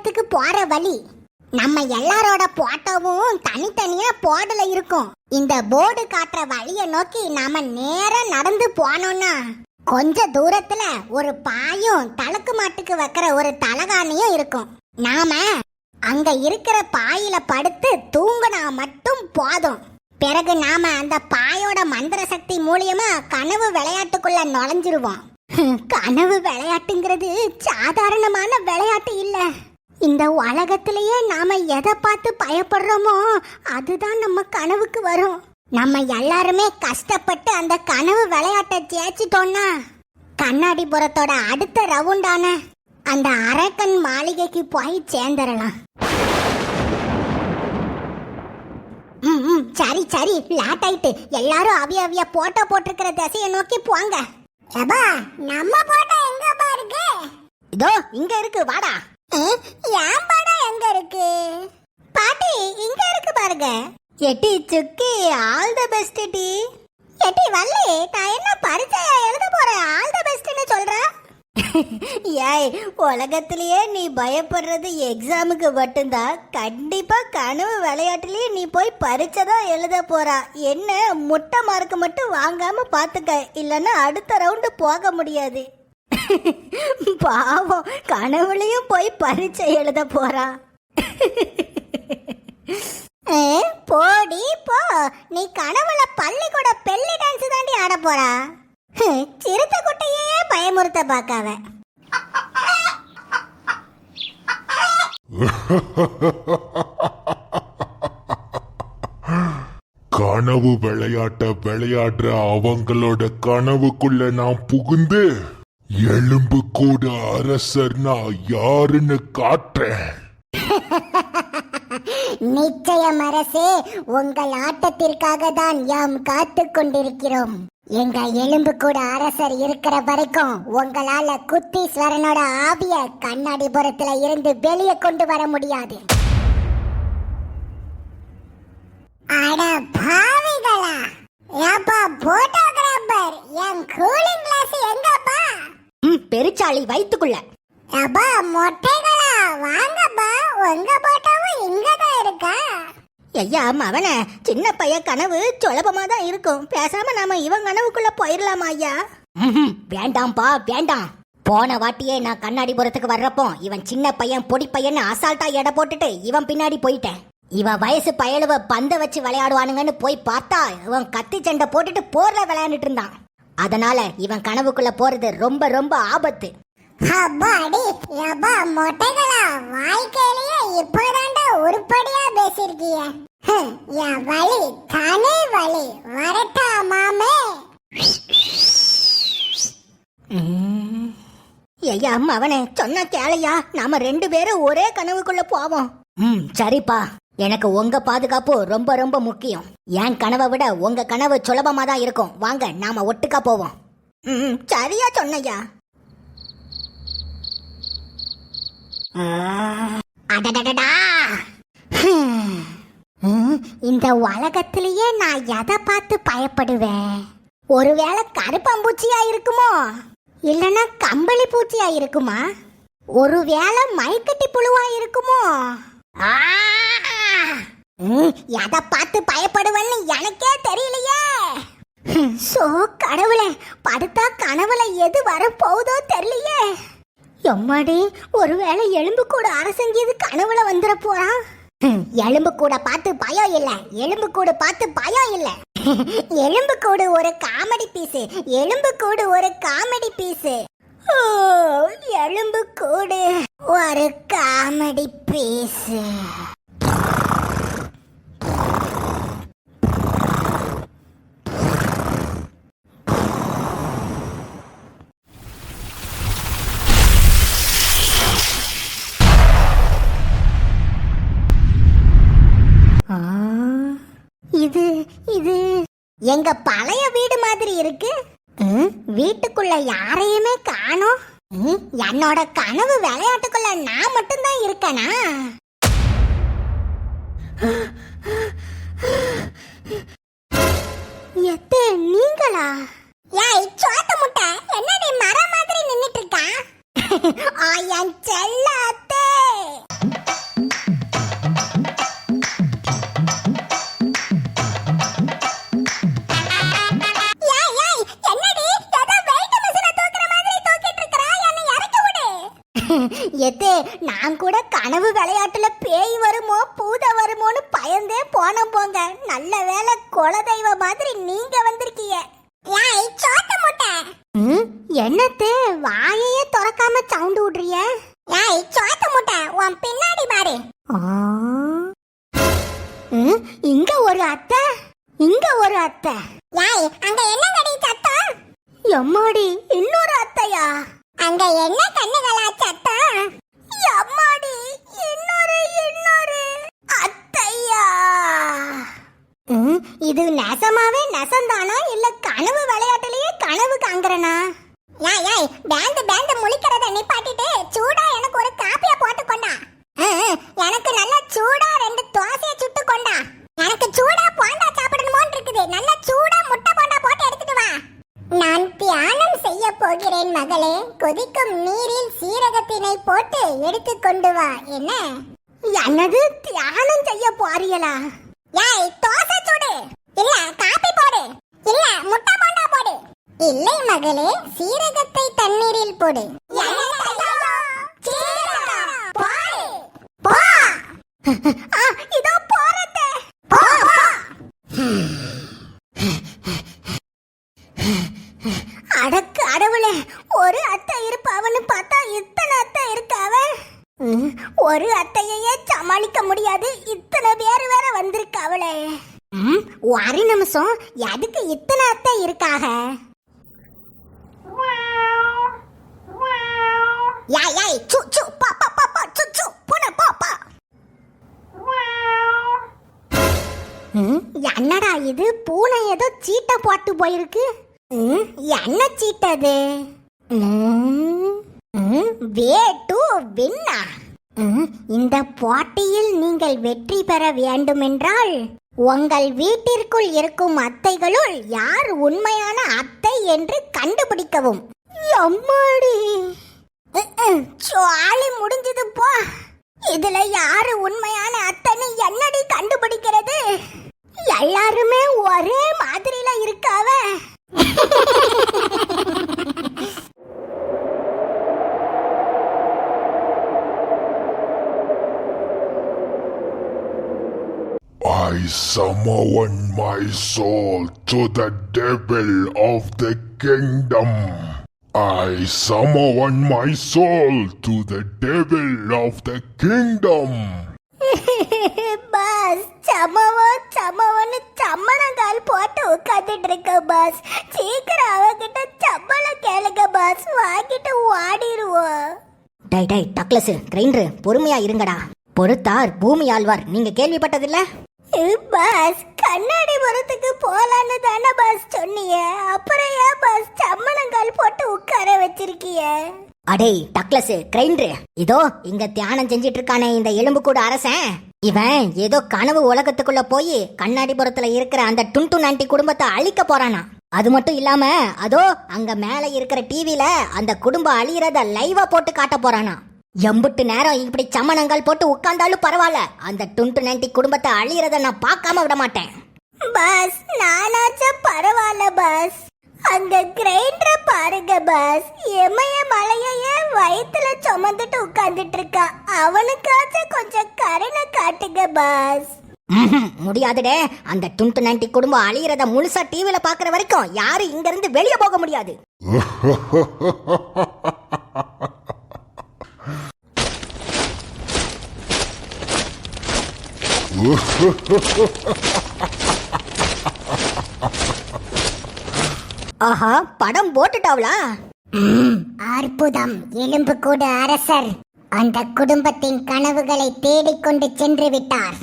இடத்துக்கு போற வழி. நம்ம எல்லாரோட போட்டோவும் தனித்தனியா போர்டுல இருக்கும். இந்த போர்டு காட்டுற வழிய நோக்கி நாம நேரா நடந்து போனோம்னா கொஞ்ச தூரத்துல ஒரு பாயும் தலக்கு மாட்டுக்கு வைக்கிற ஒரு தலகாணியும் இருக்கும். நாம அங்க இருக்கிற பாயில படுத்து தூங்கினா மட்டும் போதும். பிறகு நாம அந்த பாயோட மந்திர சக்தி மூலியமா கனவு விளையாட்டுக்குள்ள நுழைஞ்சிருவோம். கனவு விளையாட்டுங்கிறது சாதாரணமான விளையாட்டு இல்லை. இந்த உலகத்திலேயே நாம எதை பார்த்து பயப்படுறோமோ அதுதான் நம்ம கனவுக்கு வரும். நம்ம எல்லாருமே கஷ்டப்பட்டு அந்த கனவு விளையாட்டை ஜெயிச்சிட்டோம்னா கண்ணாடிபுரத்தோட அடுத்த ரவுண்டான அந்த அரக்கன் மாளிகைக்கு போய் சேர்ந்துடலாம். ம் சரி சரி லேட் ஆயிட்டு. எல்லாரும் அவிய அவிய போட்டோ போட்டிருக்கிற திசையை நோக்கி போங்க. ஏபா நம்ம போட்டோ எங்கப்பா இருக்கு இதோ இங்க இருக்கு வாடா. என் எங்க இருக்கு? பாட்டி இங்க இருக்கு பாருங்க. எட்டி சுக்கி ஆல் தி பெஸ்ட் டி. எட்டி வள்ளி நான் என்ன பரிச்சையா எழுத போறேன்? ஆல் தி பெஸ்ட்னு சொல்ற? ஏய் உலகத்திலேயே நீ பயப்படுறது எக்ஸாமுக்கு மட்டும்தான். கண்டிப்பா கனவு விளையாட்டுலயே நீ போய் பரீட்சை தான் எழுத போறா. என்ன முட்டை மார்க்கு மட்டும் வாங்காம பாத்துக்க. இல்லைன்னா அடுத்த ரவுண்டு போக முடியாது. பாவம் கனவுலையும் போய் பரீட்சை எழுத போறா. ஏ, போடி போ. நீ கனவுல பள்ளிக்கூட பெல்லி டான்ஸ் தாண்டி ஆட போறா. சிறுத்த குட்டையே பயமுறுத்த பாக்காவ கனவு விளையாட்ட விளையாடுற அவங்களோட கனவுக்குள்ள நான் புகுந்து எலும்பு கூட அரசர் நான் யாருன்னு காட்டுறேன். நிச்சயம் அரசே உங்கள் ஆட்டத்திற்காக தான் யாம் காத்து கொண்டிருக்கிறோம். எங்க எலும்பு கூட அரசர் இருக்கிற வரைக்கும் உங்களால குத்தீஸ்வரனோட ஆவிய கண்ணாடிபுரத்துல இருந்து வெளியே கொண்டு வர முடியாது. அட பாவிகளா! ஏப்பா போட்டோகிராஃபர் என் கூலிங் கிளாஸ் எங்கப்பா? பெருச்சாளி வயித்துக்குள்ள அப்பா மொட்டைகளா? வாங்கப்பா. உங்க போட்டோவும் இங்கதான் இருக்கா? ஐயா மவன சின்ன பையன் கனவு சுலபமா தான் இருக்கும். பேசாம நாம இவன் கனவுக்குள்ள போயிடலாமா ஐயா? வேண்டாம்ப்பா வேண்டாம். போன வாட்டியே நான் கண்ணாடிபுரத்துக்கு வர்றப்போ இவன் சின்ன பையன் பொடி பையன் அசால்ட்டா எடை போட்டுட்டு இவன் பின்னாடி போயிட்டேன். இவன் வயசு பயலுவ பந்த வச்சு விளையாடுவானுங்கன்னு போய் பார்த்தா இவன் கத்தி சண்டை போட்டுட்டு போர்ல விளையாண்டுட்டு இருந்தான். அதனால இவன் கனவுக்குள்ள போறது ரொம்ப ரொம்ப ஆபத்து. அப்பாடி அப்பா மொட்டைகளா? வாழ்க்கையிலேயே இப்போதாண்டா உருப்படியா ஹம், என் வழி தனி வழி வரட்டா மாமே. ஐயா அவனே சொன்ன கேளையா? நாம ரெண்டு பேரும் ஒரே கனவுக்குள்ள போவோம். ம் சரிப்பா. எனக்கு உங்க பாதுகாப்பு ரொம்ப ரொம்ப முக்கியம். என் கனவை விட உங்க கனவு சுலபமா தான் இருக்கும். வாங்க நாம ஒட்டுக்கா போவோம். ம் சரியா சொன்னையா அடடடடா. ஹம். இந்த உலகத்திலேயே நான் எதை பார்த்து பயப்படுவேன்? ஒருவேளை கருப்பம்பூச்சியா இருக்குமோ? இல்லனா கம்பளி பூச்சியா இருக்குமா? ஒருவேளை மைக்கட்டி புழுவா இருக்குமோ? ஆ! எதை பார்த்து பயப்படுவேன்னு எனக்கே தெரியலையே. சோ கடவுளே படுத்தா கனவுல எது வர போகுதோ தெரியலையே. எம்மாடி ஒருவேளை எலும்பு கூட அரசங்கியது கனவுல வந்துட போறான் எலும்பு கூட பார்த்து பயம் இல்ல எலும்பு கூட பார்த்து பயம் இல்ல. எலும்பு கூடு ஒரு காமெடி பீஸ் எலும்பு கூடு ஒரு காமெடி பீஸ். ஓ எலும்பு கூடு ஒரு காமெடி பீஸ். இது எங்க பழைய வீடு மாதிரி இருக்கு. வீட்டுக்குள்ள யாரையுமே காணோம். என்னோட கனவு விளையாட்டுக்குள்ள நான் மட்டும்தான் இருக்கனா? எத்தே நீங்களா? ஏய் சோத்த முட்டை என்னடி மரம் மாதிரி நின்னுட்டு இருக்கா? ஆ சரி போங்க. நல்ல வேளை குலதெய்வ மாதிரி நீங்க வந்திருக்கீங்க. ஏய் சோத்த முட்டை. என்னத்தே வாயையே திறக்காம சவுண்ட் விடுறிய? ஏய் சோத்த முட்டை உன் பின்னாடி பாரு. இங்க ஒரு அத்தை இங்க ஒரு அத்தை. ஏய் அங்க என்ன கடி சத்தம்? எம்மாடி இன்னொரு அத்தையா? அங்க என்ன கண்ணுகளா சத்தம்? எம்மாடி இன்னொரு இன்னொரு அத்தையா? ம், இது நெசமாவே நெசந்தானா இல்ல கனவு விளையாட்டுலயே கனவு காங்குறனா ஏய் ஏய் பேண்ட் பேண்ட் முழிக்கிறத நிப்பாட்டிட்டு சூடா எனக்கு ஒரு காப்பிய போட்டு கொண்டா. எனக்கு நல்ல சூடா ரெண்டு தோசையை சுட்டு கொண்டா. எனக்கு சூடா போண்டா சாப்பிடணுமோன்னு இருக்குது நல்ல சூடா முட்டை போண்டா போட்டு எடுத்துட்டு வா. நான் தியானம் செய்ய போகிறேன் மகளே. கொதிக்கும் நீரில் சீரகத்தினை போட்டு எடுத்து கொண்டு வா. என்ன? என்னது? தியானம் செய்ய போறியலா ஏய் தோசை சுடு. இல்ல காபி போடு. இல்ல முட்டை போண்டா போடு. இல்லை மகளே சீரகத்தை தண்ணீரில் போடு. இதோ போறதே போ போ அடக்கு அடவுளே ஒரு அத்தை இருப்பாவன்னு பார்த்தா இத்தனை அத்தை இருக்காவ ஒரு அத்தையையே சமாளிக்க முடியாது. இத்தனை பேர் வேற வந்திருக்காவளே அவளே. ஒரு நிமிஷம். எதுக்கு இத்தனை அத்தை இருக்காக? யாய் யாய் சு சு பா பா பா பா சு சு புன பா பா. என்னடா இது? பூனை ஏதோ சீட்டை போட்டு போயிருக்கு. என்ன சீட்டது வே டு வின்னா. இந்த போட்டியில் நீங்கள் வெற்றி பெற வேண்டுமென்றால் உங்கள் வீட்டிற்குள் இருக்கும் அத்தைகளுள் யார் உண்மையான அத்தை என்று கண்டுபிடிக்கவும். அம்மாடி சுவாலி முடிஞ்சது போ. இதுல யாரு உண்மையான அத்தனை என்னடி கண்டுபிடிக்கிறது? எல்லாருமே ஒரே மாதிரில இருக்காவ. I summon my soul to the devil of the kingdom. I summon my soul to the devil of the kingdom. Boss சமவோ சமவன்னு சம்மணங்கால் போட்டு உட்காந்துட்டு இருக்க பாஸ் சீக்கிரம் அவகிட்ட சம்பளம் கேளுங்க பாஸ் வாங்கிட்டு ஓடிடுவோம் டை டை டக்லஸ் கிரைண்டர் பொறுமையா இருங்கடா. பொறுத்தார் பூமி ஆழ்வார். நீங்க கேள்விப்பட்டதில்ல? பாஸ் கண்ணாடி மரத்துக்கு போலான்னு தானே பாஸ் சொன்னீங்க அப்புறம் ஏன் பாஸ் சம்மணங்கால் போட்டு உட்கார வச்சிருக்கிய? அடே டக்லஸ் கிரைண்டர். இதோ இங்க தியானம் செஞ்சிட்டு இருக்கானே இந்த எலும்பு கூட அரசன். இவன் ஏதோ கனவு உலகத்துக்குள்ள போய் கண்ணாடிபுரத்துல இருக்கிற அந்த டுன்டு நாண்டி குடும்பத்தை அழிக்க போறானா. அது மட்டும் இல்லாம அதோ அங்க மேல இருக்கிற டிவில அந்த குடும்பம் அழியறத லைவா போட்டு காட்ட போறானா. எம்புட்டு நேரம் இப்படி சமணங்கள் போட்டு உட்கார்ந்தாலும் பரவாயில்ல. அந்த டுன்டு நாண்டி குடும்பத்தை அழியறத நான் பார்க்காம விட மாட்டேன். பாஸ் நானாச்சும் பரவாயில்ல பாஸ். அங்க கிரைண்டரை பாருங்க பாஸ். எமய மலையையே வயித்துல சுமந்துட்டு உட்கார்ந்துட்டு இருக்கான் அவனுக்காச்சும் கொஞ்சம் கருணை காட்டுங்க பாஸ். முடியாதுடே. அந்த டுன்டு நாண்டி குடும்பம் அழியறத முழுசா டிவில பாக்குற வரைக்கும் யாரும் இங்க இருந்து வெளியே போக முடியாது. ஆஹா படம் போட்டுட்டாவளா? அற்புதம். எலும்பு கூட அரசர். அந்த குடும்பத்தின் கனவுகளை தேடிக்கொண்டு சென்று விட்டார்.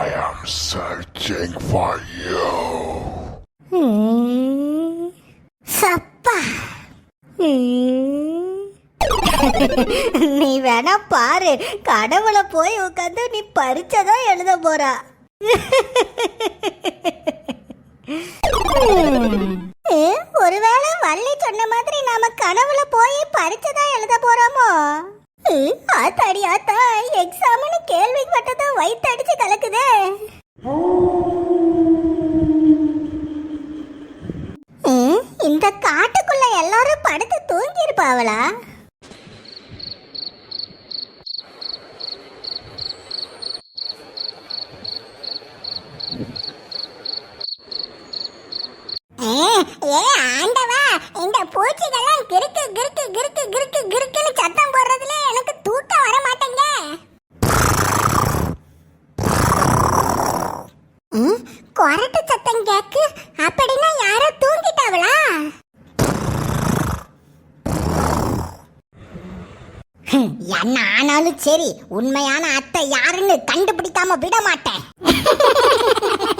I am searching for பாரு கடவுளை போய் உட்காந்து நீ பரிச்சதா எழுத போறா. ஒருவேளை வள்ளி சொன்ன மாதிரி நாம கனவுல போய் பரிச்சுதான் எழுத போறோமோ? ஆத்தாடி ஆத்தா எக்ஸாம்னு கேள்வி பட்டதா வயிற்றடிச்சு கலக்குதே. இந்த காட்டுக்குள்ள எல்லாரும் படுத்து ஏ கிறுக்கு கிறுக்கு கிறுக்கு கிறுக்கு கிறுக்குன்னு சத்தம் போடுறதுல எனக்கு தூக்கம் வர மாட்டேங்க. ம், கொரட்டு சத்தம் கேக்கு. அப்படின்னா யாரோ தூங்கிட்டாவளா? என்ன ஆனாலும் சரி உண்மையான அத்தை யாருன்னு கண்டுபிடிக்காம விட மாட்டேன்.